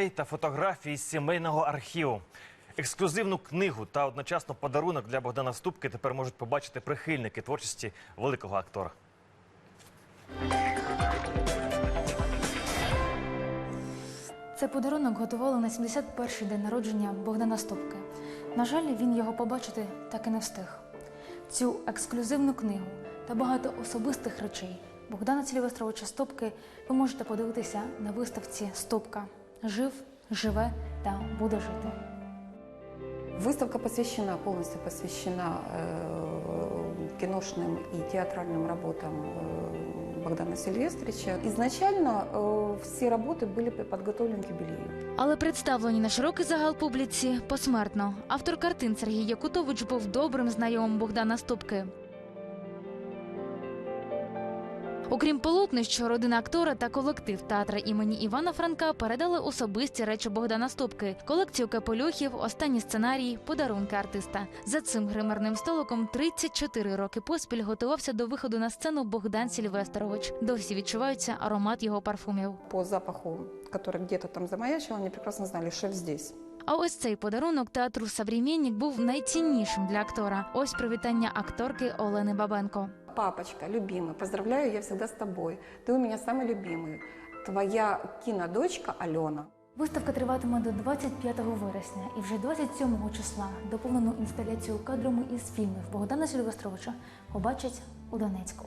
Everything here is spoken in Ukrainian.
музей та фотографії з сімейного архіву. Ексклюзивну книгу та одночасно подарунок для Богдана Ступки тепер можуть побачити прихильники творчості великого актора. Цей подарунок готували на 71-й день народження Богдана Стопки. На жаль, він його побачити так і не встиг. Цю ексклюзивну книгу та багато особистих речей Богдана Сільвестровича Стопки ви можете подивитися на виставці Стопка жив, живе та буде жити. Выставка посвящена, полностью посвящена э, киношным и театральным работам э, Богдана Сильвестровича. Изначально э, все работы были подготовлены к юбилею. Але представлені на широкий загал публіці посмертно. Автор картин Сергій Якутович був добрим знайомим Богдана Стопки. Окрім полотнищ, родина актора та колектив театра імені Івана Франка передали особисті речі Богдана Стопки, колекцію капелюхів, останні сценарії, подарунки артиста. За цим гримерним столиком 34 роки поспіль готувався до виходу на сцену Богдан Сільвестрович. Досі відчувається аромат його парфумів. По запаху, который где-то там замаячил, они прекрасно знали, шеф здесь. А ось цей подарунок театру «Современник» був найціннішим для актора. Ось привітання акторки Олени Бабенко. Папочка, любимый, поздравляю, я всегда с тобой. Ты у меня самый любимый. Твоя кинодочка Алена. Виставка триватиме до 25 вересня, і вже 27 числа доповнену інсталяцію кадрами із фільмів Богдана Сільвестровича побачать у Донецьку.